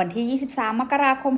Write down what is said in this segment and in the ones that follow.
วันที่ 23 มกราคม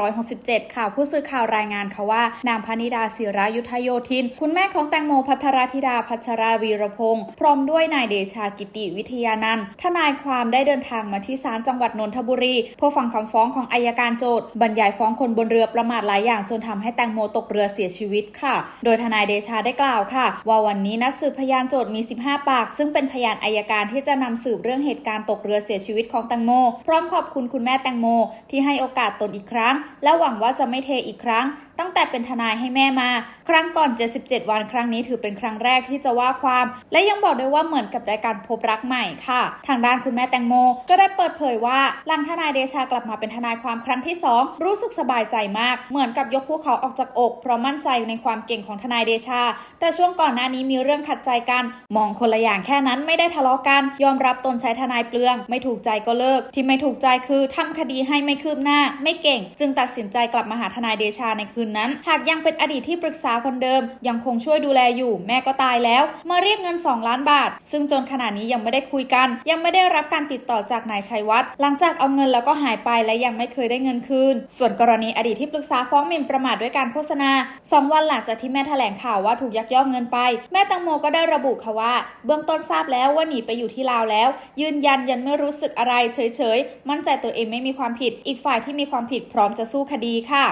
2567 ค่ะ ผู้สื่อข่าวรายงานค่ะว่า นางพนิดาศิรายุทธโยธิน คุณแม่ของแตงโมพัทรธิดาพัชราวีรพงศ์พร้อมด้วยนายเดชากิติวิทยานันท์ทนายความได้เดินทางมาที่ศาลจังหวัดนนทบุรี เพื่อฟังคำฟ้องของอายการโจทย์บรรยายฟ้องคนบนเรือประมาทหลายอย่างจนทำให้แตงโมตกเรือเสียชีวิตค่ะ โดยทนายเดชาได้กล่าวค่ะ ว่าวันนี้นัดสืบพยานโจทย์มี 15 ปาก ซึ่งเป็นพยานอายการที่จะนำสืบเรื่องเหตุการณ์ตกเรือเสียชีวิตของแตงโม พร้อมขอบคุณคุณแม่แตงโม ที่ให้โอกาสตนอีกครั้ง และหวังว่าจะไม่เทอีกครั้ง ตั้งแต่เป็นทนายให้แม่มา ครั้งก่อน 77 วันครั้งนี้ถือเป็นครั้งแรกที่จะว่าความ และยังบอกด้วยว่าเหมือนกับได้การพบรักใหม่ค่ะ ทางด้านคุณแม่แตงโม ก็ได้เปิดเผยว่าหลังทนายเดชากลับมาเป็นทนายความครั้งที่ 2 รู้สึกสบายใจมาก เหมือนกับยกภูเขาออกจากอกเพราะมั่นใจในความเก่งของทนายเดชา แต่ช่วงก่อนหน้านี้มีเรื่องขัดใจกัน มองคนละอย่างแค่นั้นไม่ได้ทะเลาะกัน ยอมรับตนใช้ทนายเปลือง ไม่ถูกใจก็เลิก ที่ไม่ถูกใจคือทำคดีให้ไม่คืบหน้า ไม่เก่ง จึงตัดสินใจกลับมาหาทนายเดชาในคืนนั้น หากยังเป็นอดีตที่ปรึกษาคนเดิม ยังคงช่วยดูแลอยู่ แม่ก็ตายแล้ว มาเรียกเงิน 2 ล้านบาท ซึ่งจนขณะนี้ยังไม่ได้คุยกัน ยังไม่ได้รับการติดต่อจากนายชัยวัฒน์หลังจากเอาเงินแล้วก็หายไปและยังไม่เคยได้เงินคืน ส่วนกรณีอดีตที่ปรึกษาฟ้องหมิ่นประมาทด้วยการโฆษณาสองวันหลังจากที่แม่แถลงข่าวว่าถูกยักยอกเงินไป แม่ตังโมก็ได้ระบุค่ะว่า เบื้องต้นทราบแล้วว่าหนีไปอยู่ที่ลาวแล้ว ยืนยันยังไม่รู้สึกอะไรเฉยๆ มั่นใจตัวเองไม่มีความผิด อีกฝ่ายที่มีความผิดพร้อมจะสู้คดีค่ะ